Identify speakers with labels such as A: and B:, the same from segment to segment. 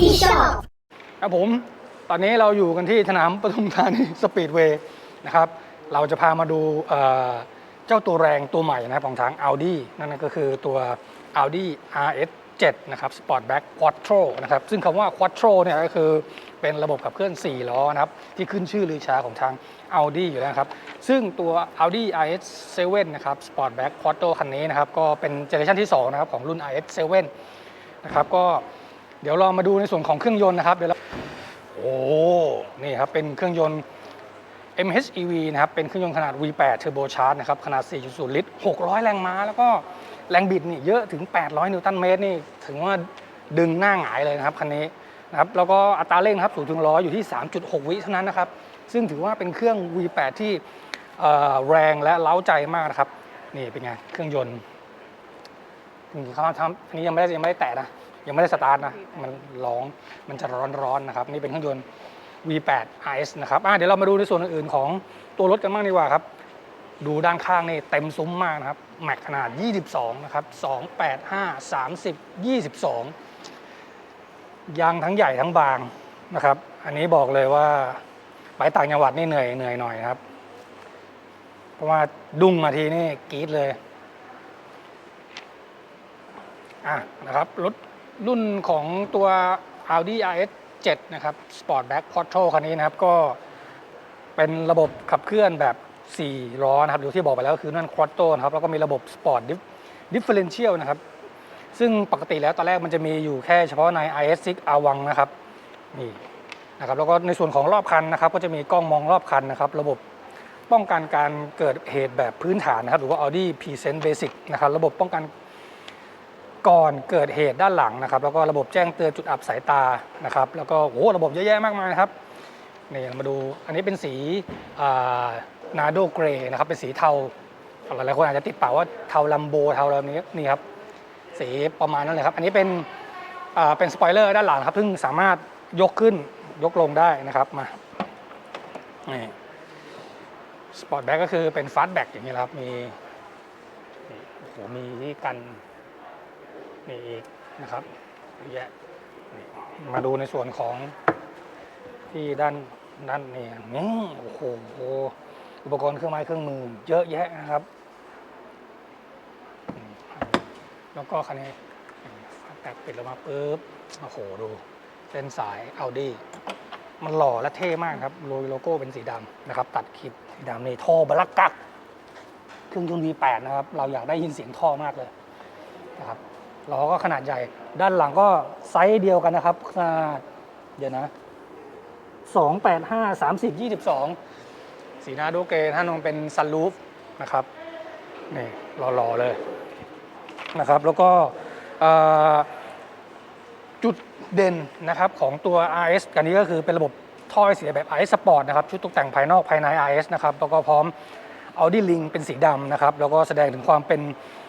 A: ที่ชอบ
B: ครับผม ตอนนี้เราอยู่กันที่สนามปทุมธานีสปีดเวย์นะครับ เราจะพามาดูเอ่อเจ้าตัวแรงตัวใหม่นะครับของทาง Audi นั่นก็คือตัว Audi RS 7นะครับ Sportback Quattro นะครับ ซึ่งคำว่า Quattro เนี่ยก็คือเป็นระบบขับเคลื่อน 4 ล้อนะครับ ที่ขึ้นชื่อลือชาของทาง Audi อยู่แล้วครับ ซึ่งตัว Audi RS 7นะครับ Sportback Quattro คันนี้นะครับ ก็เป็นเจเนอเรชันที่ 2 นะครับ ของรุ่น RS 7นะครับก็ เดี๋ยวเรามาดูในส่วนของเครื่องยนต์นะครับเดี๋ยวเราโอ้นี่ครับเป็นเครื่องยนต์ MHEV นะครับเป็นเครื่องยนต์ขนาด V8 Turbocharged นะครับขนาด 4.0 ลิตร 600 แรงม้า แล้วก็แรงบิดนี่เยอะถึง 800 นิวตันเมตรนี่ถึงว่าดึงหน้าหงายเลยนะครับคันนี้นะครับแล้วก็อัตราเร่งนะครับ0ถึง100อยู่ที่ 3.6 วิเท่านั้นนะครับ ซึ่งถือว่าเป็นเครื่อง V8 ที่แรงและเล้าใจมากนะครับ นี่เป็นไง เครื่องยนต์นี่เขาทำอันนี้ยังไม่ได้ยังไม่ได้แตะนะ ยังไม่ได้สตาร์ทนะ มันร้อง มันจะร้อนๆนะครับ นี่เป็นเครื่องยนต์ V8 RS นะครับอะเดี๋ยวเรามาดูในส่วนอื่นๆของตัวรถกันบ้างดีกว่าครับ ดูด้านข้างนี่เต็มซุ้มมากนะครับ แม็กขนาด 22 นะครับ 285 30 22 ยางทั้งใหญ่ทั้งบางนะครับ อันนี้บอกเลยว่าไปต่างจังหวัดนี่เหนื่อยเหนื่อยหน่อยครับ เพราะว่าดุ้งมาทีนี่กรี๊ดเลย อะนะครับรถ รุ่นของตัว Audi RS 7 นะครับ Sportback Quattro คันนี้นะครับ ก็เป็นระบบขับเคลื่อนแบบ 4 ล้อนะครับดูที่บอกไปแล้วคือนั่น Quattro นะครับ แล้วก็มีระบบ Sport Differential นะครับ ซึ่งปกติแล้วตอนแรกมันจะมีอยู่แค่เฉพาะใน RS6 a w a n g นะครับ นี่นะครับ แล้วก็ในส่วนของรอบคันนะครับ ก็จะมีกล้องมองรอบคันนะครับ ระบบป้องกันการเกิดเหตุแบบพื้นฐานนะครับ หรือว่า Audi Present Basic นะครับ ระบบป้องกัน ก่อนเกิดเหตุด้านหลังนะครับ แล้วก็ระบบแจ้งเตือนจุดอับสายตานะครับ แล้วก็โอ้โหระบบเยอะแยะมากมายครับนี่เรามาดูอันนี้เป็นสีนาโดเกรนะครับ เป็นสีเทาหลายๆคนอาจจะติดปากว่าเทาลัมโบเทาอะไรแบบนี้นี่ครับสีประมาณนั้นเลยครับ อันนี้เป็นเป็นสปอยเลอร์ด้านหลังครับซึ่งสามารถยกขึ้นยกลงได้นะครับมานี่สปอร์ตแบ็กก็คือเป็นฟาสต์แบ็กอย่างนี้ครับมีโอ้โหมีที่กัน นี่อีกนะครับเยอะแยะมาดูในส่วนของที่ด้านด้านนี่นี่โอ้โหอุปกรณ์เครื่องไม้เครื่องมือ เยอะแยะนะครับ แล้วก็คันนี้แตกปิดออกมาปุ๊บโอ้โหดูเส้นสายเอาดีมันหล่อและเท่มากครับโลโลโก้เป็นสีดำนะครับ ตัดขีดสีดำนี่ท่อบลักกักเครื่องยนต์ V8 นะครับ เราอยากได้ยินเสียงท่อมากเลยนะครับ ล้อก็ขนาดใหญ่ ด้านหลังก็ไซส์เดียวกันนะครับขนาดเดี๋ยวนะสองแปดห้าสามสิบยี่สิบสองสีหน้าดูเกท่านองเป็นซันรูฟนะครับนี่หล่อๆเลยนะครับ แล้วก็จุดเด่นนะครับของตัว RS กันนี้ก็คือเป็นระบบท่อไอเสียแบบ RS Sport นะครับชุดตกแต่งภายนอกภายใน RS นะครับแล้วก็พร้อม Audi Link เป็นสีดำนะครับ แล้วก็แสดงถึงความเป็น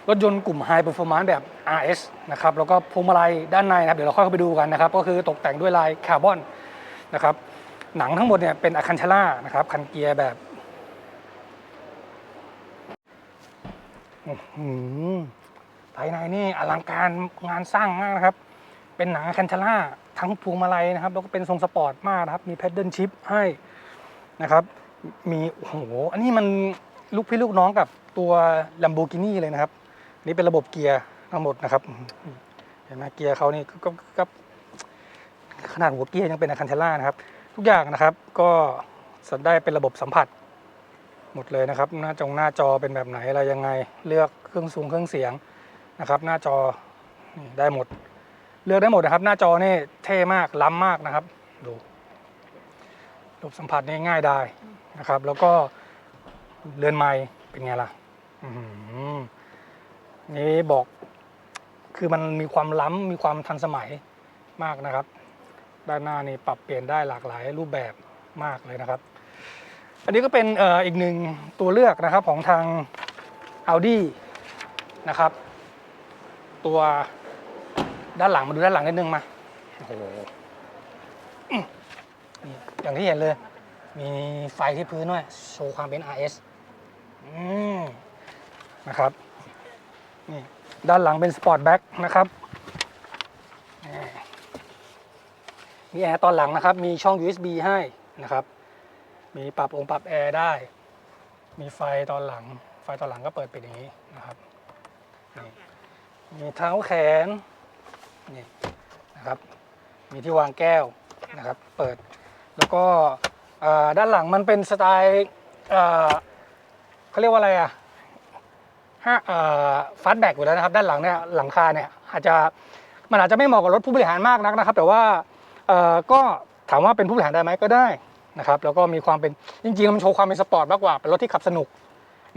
B: รถยนต์กลุ่ม High Performance แบบ RS นะครับแล้วก็พวงมาลัยด้านในนะครับเดี๋ยวเราค่อยเข้าไปดูกันนะครับก็คือตกแต่งด้วยลายคาร์บอนนะครับหนังทั้งหมดเนี่ยเป็นอะคันชาร่านะครับคันเกียร์แบบอื้อหือภายในนี่อลังการงานสร้างมากนะครับ เป็นหนังอคันชาร่าทั้งพวงมาลัยนะครับ แล้วก็เป็นทรงสปอร์ตมากนะครับ มีแพดเดิลชิพให้นะครับ มีโอ้โห อันนี้มันลูกพี่ลูกน้องกับตัว Lamborghini เลยนะครับ นี่เป็นระบบเกียร์ทั้งหมดนะครับเห็นไหมเกียร์เขานี่ก็ก็ขนาดหัวเกียร์ยังเป็นอะคันเทล่านะครับ ทุกอย่างนะครับก็สัได้เป็นระบบสัมผัส หมดเลยนะครับ หน้าจงหน้าจอเป็นแบบไหนอะไรยังไง เลือกเครื่องสูงเครื่องเสียงนะครับ หน้าจอนี่ได้หมด เลือกได้หมดนะครับ หน้าจอนี่เท่มากล้ำมากนะครับ ดูระบบสัมผัสนี่ง่ายได้นะครับ แล้วก็เรือนไม้เป็นไงล่ะ อื นี่บอกคือมันมีความล้ำมีความทันสมัยมากนะครับ ด้านหน้านี่ปรับเปลี่ยนได้หลากหลายรูปแบบมากเลยนะครับ อันนี้ก็เป็นอ,อีกหนึ่งตัวเลือกนะครับของทาง Audi นะครับ ตัวด้านหลังมาดูด้านหลังนิดนึงมาโอ้โหอื้อนี่อย่างที่เห็นเลย มีไฟที่พื้นด้วยโชว์ความเป็น RS อืมนะครับ นี่ด้านหลังเป็นสปอร์ตแบ็คนะครับมีแอร์ตอนหลังนะครับ มีช่อง USB ให้นะครับ มีปรับองค์ปรับแอร์ได้ มีไฟตอนหลัง ไฟตอนหลังก็เปิดปิดอย่างนี้นะครับนี่มีเท้าแขนนี่นะครับ มีที่วางแก้วนะครับ เปิด แล้วก็ด้านหลังมันเป็นสไตล์เขาเรียกว่าอะไรอะ ฟาสแบ็กอยู่แล้วนะครับ ด้านหลังเนี่ยหลังคาเนี่ยอาจจะมันอาจจะไม่เหมาะกับรถผู้บริหารมากนักนะครับ แต่ว่าก็ถามว่าเป็นผู้บริหารได้ไหมก็ได้นะครับ แล้วก็มีความเป็นจริงๆมันโชว์ความเป็นสปอร์ตมากกว่าเป็นรถที่ขับสนุก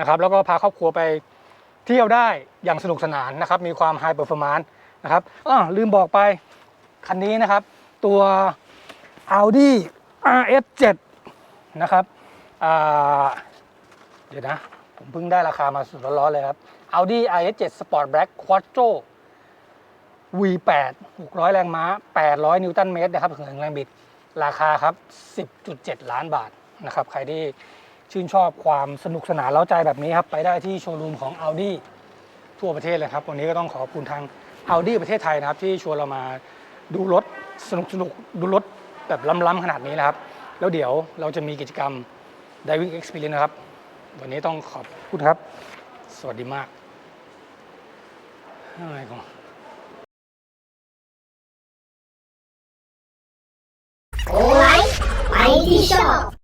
B: นะครับแล้วก็พาครอบครัวไปเที่ยวได้อย่างสนุกสนานนะครับ มีความไฮเปอร์ฟอร์มานซ์นะครับอ้อลืมบอกไปคันนี้นะครับ ตัว Audi RS7 นะครับเดี๋ยวนะ ผมเพิ่งได้ราคามาสุดร้อนๆเลยครับ Audi RS7 Sport Black Quattro V8 600 แรงม้า 800 นิวตันเมตรนะครับถึงแรงบิด ราคาครับ 10.7 ล้านบาทนะครับ ใครที่ชื่นชอบความสนุกสนานเล้าใจแบบนี้ครับ ไปได้ที่โชว์รูมของ Audi ทั่วประเทศเลยครับ วันนี้ก็ต้องขอบคุณทาง Audi ประเทศไทยนะครับ ที่ชวนเรามาดูรถสนุกสนุกๆดูรถแบบล้ำๆขนาดนี้นะครับ แล้วเดี๋ยวเราจะมีกิจกรรม Diving Experience นะครับ วันนี้ต้องขอบคุณครับ สวัสดีมากอะไรของ
A: โอ้ยไปที่ชอบ